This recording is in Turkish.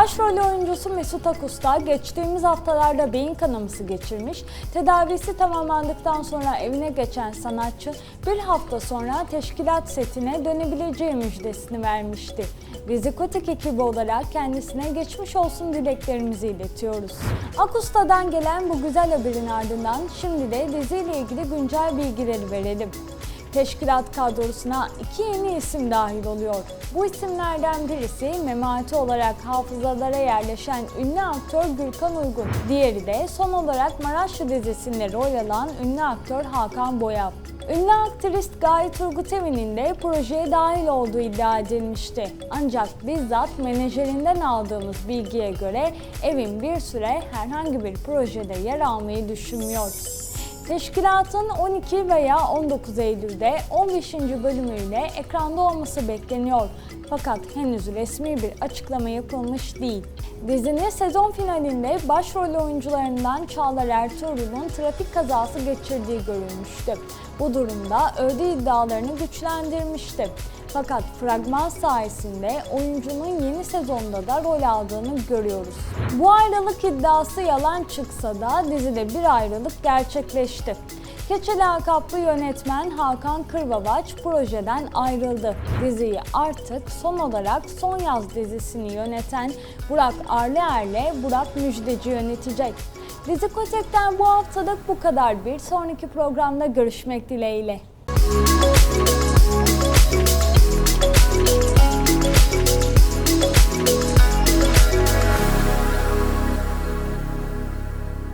Başrol oyuncusu Mesut Akusta geçtiğimiz haftalarda beyin kanaması geçirmiş, tedavisi tamamlandıktan sonra evine geçen sanatçı bir hafta sonra teşkilat setine dönebileceği müjdesini vermişti. Rizikotik ekibi olarak kendisine geçmiş olsun dileklerimizi iletiyoruz. Akusta'dan gelen bu güzel haberin ardından şimdi de diziyle ilgili güncel bilgileri verelim. Teşkilat kadrosuna iki yeni isim dahil oluyor. Bu isimlerden birisi memati olarak hafızalara yerleşen ünlü aktör Gürkan Uygun. Diğeri de son olarak Maraşlı dizisinde rol alan ünlü aktör Hakan Boyav. Ünlü aktrist Gaye Turgutevi'nin de projeye dahil olduğu iddia edilmişti. Ancak bizzat menajerinden aldığımız bilgiye göre Evin bir süre herhangi bir projede yer almayı düşünmüyor. Teşkilatın 12 veya 19 Eylül'de 15. bölümüyle ekranda olması bekleniyor. Fakat henüz resmi bir açıklama yapılmış değil. Dizinin sezon finalinde başrol oyuncularından Çağlar Ertuğrul'un trafik kazası geçirdiği görülmüştü. Bu durumda öldü iddialarını güçlendirmişti. Fakat fragman sayesinde oyuncunun yeni sezonda da rol aldığını görüyoruz. Bu ayrılık iddiası yalan çıksa da dizide bir ayrılık gerçekleşti. Keçeli lakaplı yönetmen Hakan Kırbabaç projeden ayrıldı. Diziyi artık son olarak Son Yaz dizisini yöneten Burak Arlıer'le Burak Müjdeci yönetecek. Dizi Kotek'ten bu haftalık bu kadar. Bir sonraki programda görüşmek dileğiyle.